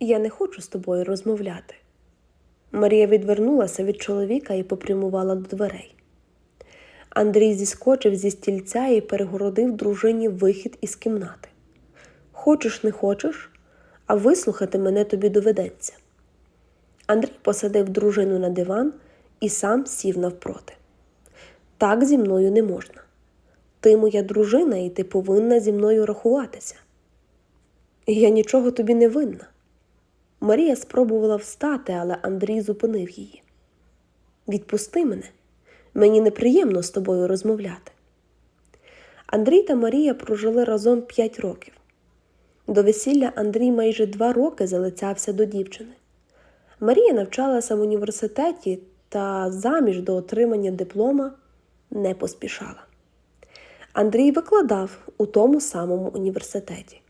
Я не хочу з тобою розмовляти. Марія відвернулася від чоловіка і попрямувала до дверей. Андрій зіскочив зі стільця і перегородив дружині вихід із кімнати. Хочеш, не хочеш, а вислухати мене тобі доведеться. Андрій посадив дружину на диван і сам сів навпроти. Так зі мною не можна. Ти моя дружина, і ти повинна зі мною рахуватися. Я нічого тобі не винна. Марія спробувала встати, але Андрій зупинив її. Відпусти мене, мені неприємно з тобою розмовляти. Андрій та Марія прожили разом п'ять років. До весілля Андрій майже два роки залицявся до дівчини. Марія навчалася в університеті та заміж до отримання диплома не поспішала. Андрій викладав у тому самому університеті.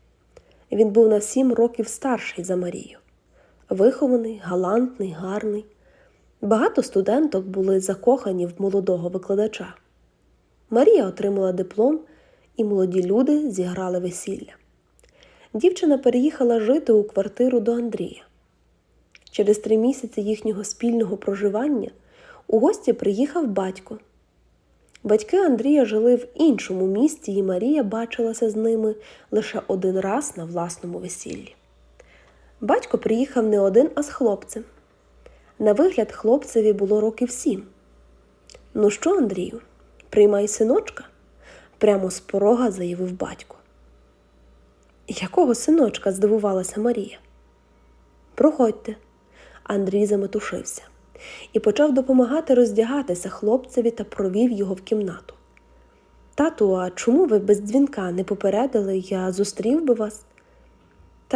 Він був на сім років старший за Марію. Вихований, галантний, гарний. Багато студенток були закохані в молодого викладача. Марія отримала диплом, і молоді люди зіграли весілля. Дівчина переїхала жити у квартиру до Андрія. Через три місяці їхнього спільного проживання у гості приїхав батько. Батьки Андрія жили в іншому місті, і Марія бачилася з ними лише один раз на власному весіллі. Батько приїхав не один, а з хлопцем. На вигляд, хлопцеві було років сім. Ну що, Андрію, приймай синочка? прямо з порога заявив батько. Якого синочка? здивувалася Марія. Проходьте. Андрій заметушився і почав допомагати роздягатися хлопцеві та провів його в кімнату. Тату, а чому ви без дзвінка не попередили, я зустрів би вас?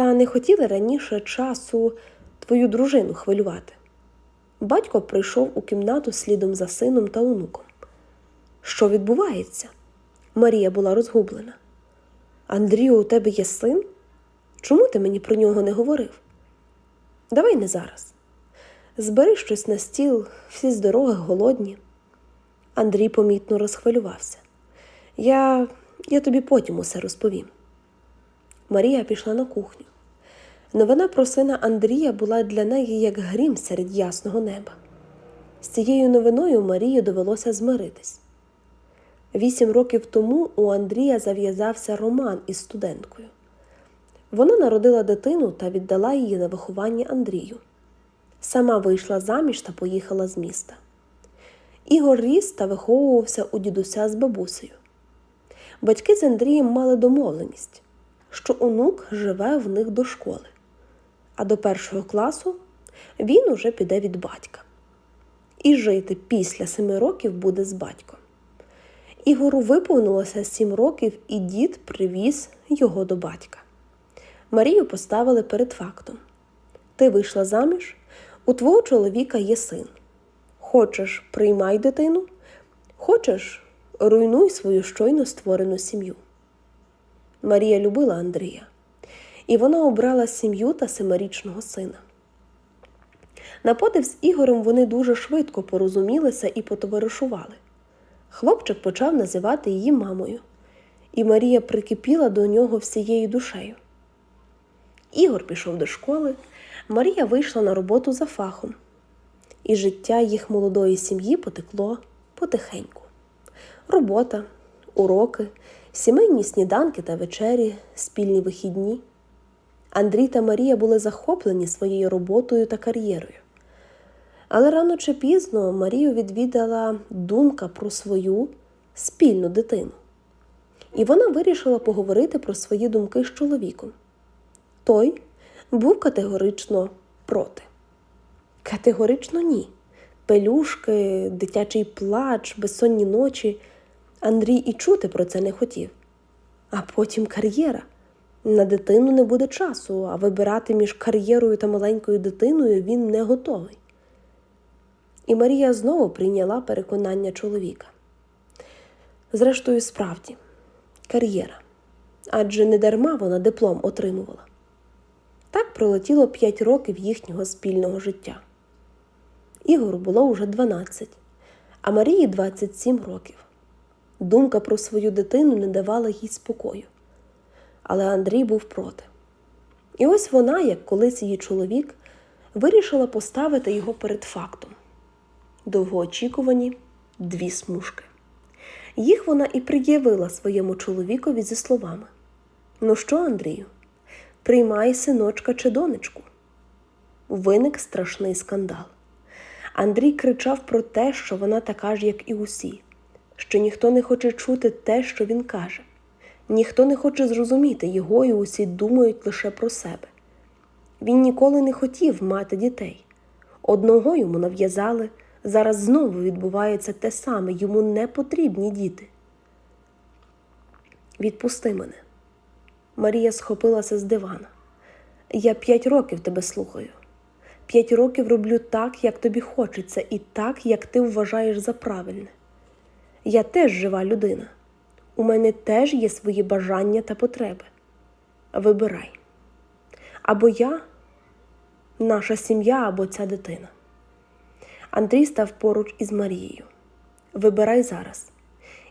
Та не хотіли раніше часу твою дружину хвилювати. Батько прийшов у кімнату слідом за сином та онуком. Що відбувається? Марія була розгублена. Андрію, у тебе є син? Чому ти мені про нього не говорив? Давай не зараз. Збери щось на стіл, всі з дороги голодні. Андрій помітно розхвилювався. Я, Я тобі потім усе розповім. Марія пішла на кухню. Новина про сина Андрія була для неї як грім серед ясного неба. З цією новиною Марії довелося змиритись. Вісім років тому у Андрія зав'язався роман із студенткою. Вона народила дитину та віддала її на виховання Андрію. Сама вийшла заміж та поїхала з міста. Ігор ріс та виховувався у дідуся з бабусею. Батьки з Андрієм мали домовленість, що онук живе в них до школи, а до першого класу він уже піде від батька. І жити після семи років буде з батьком. Ігору виповнилося сім років, і дід привіз його до батька. Марію поставили перед фактом: ти вийшла заміж, у твого чоловіка є син. Хочеш, приймай дитину, хочеш, руйнуй свою щойно створену сім'ю. Марія любила Андрія, і вона обрала сім'ю та семирічного сина. На подив з Ігорем вони дуже швидко порозумілися і потоваришували. Хлопчик почав називати її мамою, і Марія прикипіла до нього всією душею. Ігор пішов до школи, Марія вийшла на роботу за фахом, і життя їх молодої сім'ї потекло потихеньку. Робота, уроки, сімейні сніданки та вечері, спільні вихідні. Андрій та Марія були захоплені своєю роботою та кар'єрою. Але рано чи пізно Марію відвідала думка про свою спільну дитину. І вона вирішила поговорити про свої думки з чоловіком. Той був категорично проти. Категорично ні. Пелюшки, дитячий плач, безсонні ночі. Андрій і чути про це не хотів. А потім кар'єра. На дитину не буде часу, а вибирати між кар'єрою та маленькою дитиною він не готовий. І Марія знову прийняла переконання чоловіка. Зрештою, справді, кар'єра. Адже не дарма вона диплом отримувала. Так пролетіло п'ять років їхнього спільного життя. Ігору було уже 12, а Марії 27 років. Думка про свою дитину не давала їй спокою. Але Андрій був проти. І ось вона, як колись її чоловік, вирішила поставити його перед фактом довгоочікувані дві смужки. Їх вона і пред'явила своєму чоловікові зі словами: Ну що, Андрію, приймай синочка чи донечку. Виник страшний скандал. Андрій кричав про те, що вона така ж, як і усі, що ніхто не хоче чути те, що він каже, ніхто не хоче зрозуміти його, і усі думають лише про себе. Він ніколи не хотів мати дітей. Одного йому нав'язали, зараз знову відбувається те саме, йому не потрібні діти. Відпусти мене. Марія схопилася з дивана. Я п'ять років тебе слухаю. П'ять років роблю так, як тобі хочеться, і так, як ти вважаєш за правильне. Я теж жива людина. У мене теж є свої бажання та потреби. Вибирай. Або я, наша сім'я, або ця дитина. Андрій став поруч із Марією. Вибирай зараз.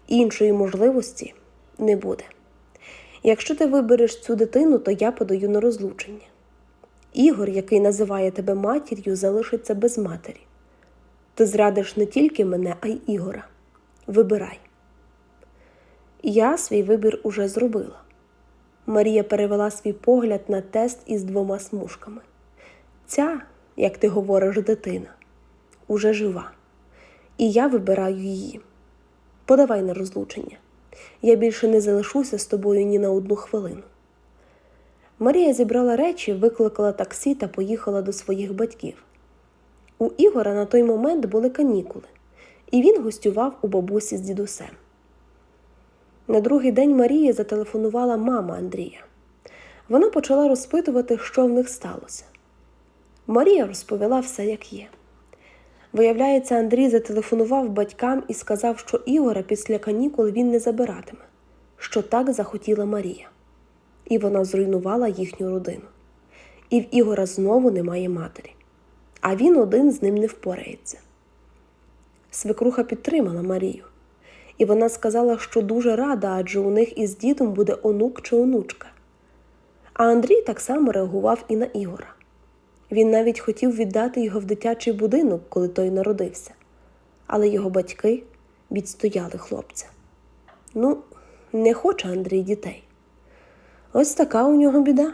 Іншої можливості не буде. Якщо ти вибереш цю дитину, то я подаю на розлучення. Ігор, який називає тебе матір'ю, залишиться без матері. Ти зрадиш не тільки мене, а й Ігора. Вибирай. Я свій вибір уже зробила. Марія перевела свій погляд на тест із двома смужками. Ця, як ти говориш, дитина, уже жива. І я вибираю її. Подавай на розлучення. Я більше не залишуся з тобою ні на одну хвилину. Марія зібрала речі, викликала таксі та поїхала до своїх батьків. У Ігора на той момент були канікули, і він гостював у бабусі з дідусем. На другий день Марії зателефонувала мама Андрія. Вона почала розпитувати, що в них сталося. Марія розповіла все, як є. Виявляється, Андрій зателефонував батькам і сказав, що Ігора після канікул він не забиратиме, що так захотіла Марія. І вона зруйнувала їхню родину. І в Ігора знову немає матері, а він один з ним не впорається. Свекруха підтримала Марію, і вона сказала, що дуже рада, адже у них із дідом буде онук чи онучка. А Андрій так само реагував і на Ігора. Він навіть хотів віддати його в дитячий будинок, коли той народився, але його батьки відстояли хлопця. Ну, не хоче Андрій дітей. Ось така у нього біда.